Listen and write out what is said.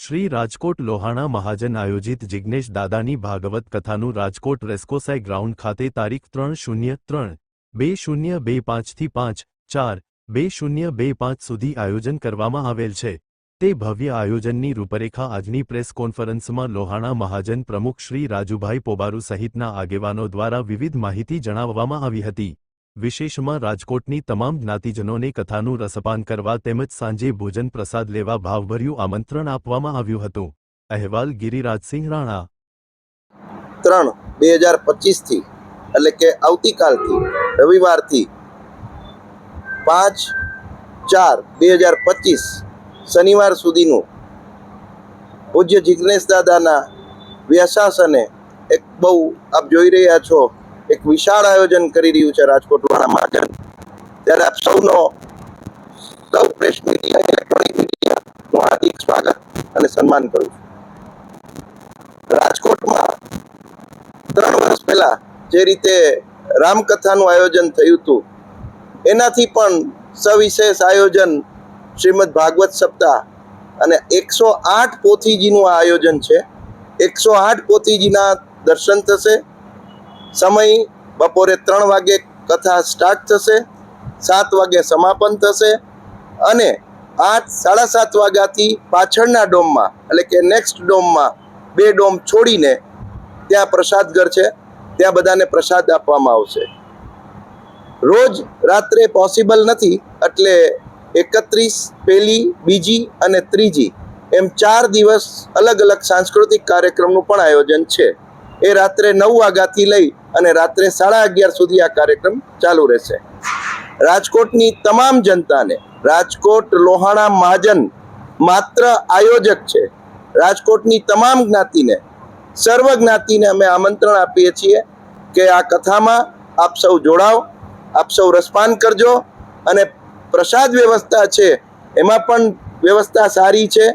શ્રી રાજકોટ લોહાણા મહાજન આયોજિત જિજ્ઞેશ દાદાની ભાગવત કથાનું રાજકોટ રેસ્કોસાઈ ગ્રાઉન્ડ ખાતે તારીખ ત્રણ શૂન્ય ત્રણ બે શૂન્ય બે પાંચથી પાંચ ચાર બે શૂન્ય બે પાંચ સુધી આયોજન કરવામાં આવેલ છે. તે ભવ્ય આયોજનની રૂપરેખા આજની પ્રેસ કોન્ફરન્સમાં લોહાણા મહાજન પ્રમુખ શ્રી રાજુભાઈ પોબારુ સહિતના આગેવાનો દ્વારા વિવિધ માહિતી જણાવવામાં આવી હતી. વિશેષમાં રાજકોટની તમામ જ્ઞાતિજનોને કથાનું રસપાન કરવા તેમજ સાંજે ભોજન પ્રસાદ લેવા ભાવભર્યું આમંત્રણ આપવામાં આવ્યું હતું. અહેવાલ ગિરિરાજસિંહ રાણા. ત્રણ બે હજાર પચીસથી એટલે કે આવતીકાલથી, રવિવારથી પાંચ ચાર બે હજાર પચીસ શનિવાર સુધીનું પૂજ્ય જિગ્નેશ દાદાના વ્યાસાસને એક બહુ આપ જોઈ રહ્યા છો એક વિશાળ આયોજન કરી રહ્યું છે રાજકોટ વાળા મહાજન ત્યારે આપ સૌનો, સૌ પ્રેસ મીડિયા ઇલેક્ટ્રોનિક મીડિયાનું હાર્દિક સ્વાગત અને સન્માન કરું છું. રાજકોટમાં ત્રણ વર્ષ પહેલા જે રીતે રામકથાનું આયોજન થયું હતું, એનાથી પણ સવિશેષ આયોજન શ્રીમદ ભાગવત સપ્તાહ અને એકસો આઠ પોથીજીનું આ આયોજન છે. એકસો આઠ પોથીજીના દર્શન થશે. સમય બપોરે ત્રણ વાગે કથા સ્ટાર્ટ થશે, સાત વાગે સમાપન થશે અને આઠ, સાડા સાત વાગ્યાથી પાછળના ડોમમાં, એટલે કે નેક્સ્ટ ડોમમાં બે ડોમ છોડીને ત્યાં પ્રસાદ ઘર છે, ત્યાં બધાને પ્રસાદ આપવામાં આવશે. રોજ રાત્રે પોસિબલ નથી, એટલે એકત્રીસ, પહેલી, બીજી અને ત્રીજી એમ ચાર દિવસ અલગ અલગ સાંસ્કૃતિક કાર્યક્રમનું પણ આયોજન છે. એ રાત્રે નવ વાગ્યાથી લઈ અને રાત્રે સાડા અગિયાર સુધી આ કાર્યક્રમ ચાલુ રહેશે. રાજકોટની તમામ જનતાને, રાજકોટ લોહાણા મહાજન માત્ર આયોજક છે. રાજકોટની તમામ જ્ઞાતિને સર્વ જ્ઞાતિને અમે આમંત્રણ આપીએ છીએ કે આ કથામાં આપ સૌ જોડાઓ આપ સૌ રસપાન કરજો અને પ્રસાદ વ્યવસ્થા છે, એમાં પણ વ્યવસ્થા સારી છે.